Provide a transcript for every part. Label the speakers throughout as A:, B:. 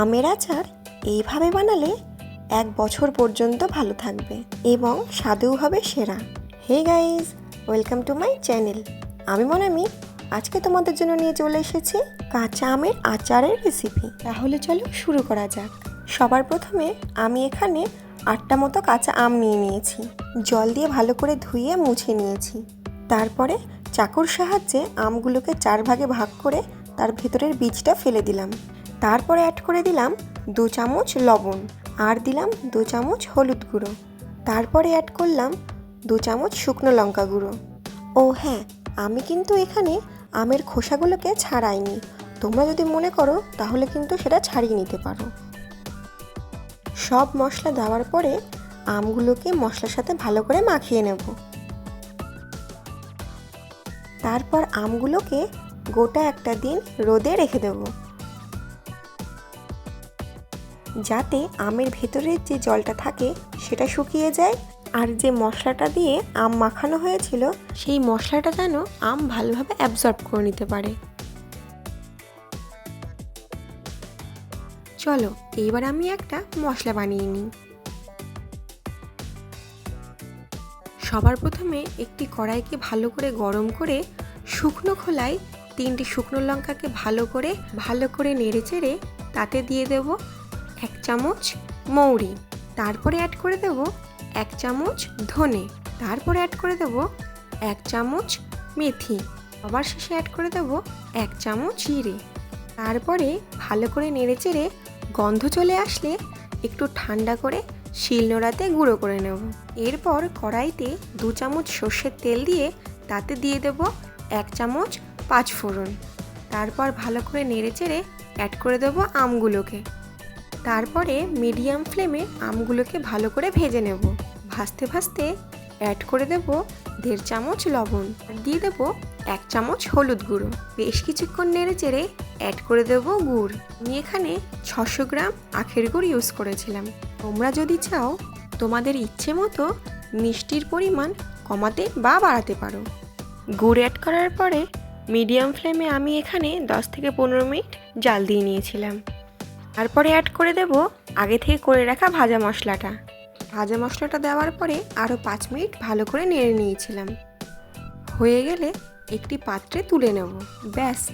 A: আমের আচার এইভাবে বানালে এক বছর পর্যন্ত ভালো থাকবে এবং স্বাদেও হবে সেরা। Hey guys, welcome to my channel. আমি মনামি। আজকে তোমাদের জন্য নিয়ে চলে এসেছি কাঁচা আমের আচারের রেসিপি তাহলে চলো শুরু করা যাক। সবার প্রথমে আমি এখানে আটটা মতো কাঁচা আম নিয়ে নিয়েছি। জল দিয়ে ভালো করে ধুয়ে মুছে নিয়েছি। তারপরে চাকুর সাহায্যে আমগুলোকে চার ভাগে ভাগ করে তার ভেতরের বীজটা ফেলে দিলাম। তারপরে অ্যাড করে দিলাম দু চামচ লবণ আর দিলাম দু চামচ হলুদ গুঁড়ো। তারপরে অ্যাড করলাম দু চামচ শুকনো লঙ্কা গুঁড়ো। ও হ্যাঁ আমি কিন্তু এখানে আমের খোসাগুলোকে ছাড়াইনি। তোমরা যদি মনে করো, তাহলে কিন্তু সেটা ছাড়িয়ে নিতে পারো। সব মশলা দেওয়ার পরে আমগুলোকে মশলার সাথে ভালো করে মাখিয়ে নেব। তারপর আমগুলোকে গোটা একটা দিন রোদে রেখে দেব। যাতে আমের ভেতরের যে জলটা থাকে সেটা শুকিয়ে যায়। আর যে মশলাটা দিয়ে আম মাখানো হয়েছিল, সেই মশলাটা যেন আম ভালোভাবে অ্যাবজর্ব করে নিতে পারে। চলো এইবার আমি একটা মশলা বানিয়ে নিই। সবার প্রথমে একটি কড়াইকে ভালো করে গরম করে শুকনো খোলায় তিনটি শুকনো লঙ্কাকে ভালো করে ভালো করে নেড়ে চেড়ে তাতে দিয়ে দেব এক চামচ মৌরি। তারপরে অ্যাড করে দেব এক চামচ ধনে। তারপরে অ্যাড করে দেব এক চামচ মেথি। আবার শেষে অ্যাড করে দেব এক চামচ জিরে। তারপরে ভালো করে নেড়ে চেড়ে গন্ধ চলে আসলে একটু ঠান্ডা করে শিলনোড়াতে গুঁড়ো করে নেব। এরপর কড়াইতে দু চামচ সর্ষের তেল দিয়ে তাতে দিয়ে দেব এক চামচ পাঁচ ফোড়ন তারপর ভালো করে নেড়ে চেড়ে অ্যাড করে দেব আমগুলোকে। তারপরে মিডিয়াম ফ্লেমে আমগুলোকে ভালো করে ভেজে নেব। ভাজতে ভাজতে অ্যাড করে দেব দেড় চামচ লবণ। দিয়ে দেব এক চামচ হলুদ গুঁড়ো। বেশ কিছুক্ষণ নেড়ে চেড়ে অ্যাড করে দেব গুড়। আমি এখানে ছশো গ্রাম আখের গুড় ইউজ করেছিলাম। তোমরা যদি চাও, তোমাদের ইচ্ছে মতো মিষ্টির পরিমাণ কমাতে বা বাড়াতে পারো। গুড় অ্যাড করার পরে মিডিয়াম ফ্লেমে আমি এখানে দশ থেকে পনেরো মিনিট জাল দিয়ে নিয়েছিলাম। তারপরে অ্যাড করে দেব আগে থেকে করে রাখা ভাজা মশলাটা। ভাজা মশলাটা দেওয়ার পরে আরও পাঁচ মিনিট ভালো করে নেড়ে নিয়েছিলাম। হয়ে গেলে একটি পাত্রে তুলে নেব। ব্যাস,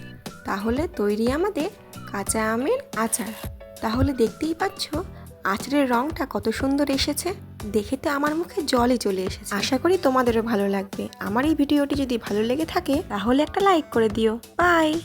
A: তাহলে তৈরি আমাদের কাঁচা আমের আচার। তাহলে দেখতেই পাচ্ছ, আচারের রঙটা কত সুন্দর এসেছে। দেখে তো আমার মুখে জলই চলে এসেছে। আশা করি তোমাদেরও ভালো লাগবে। আমার এই ভিডিওটি যদি ভালো লেগে থাকে, তাহলে একটা লাইক করে দিও। বাই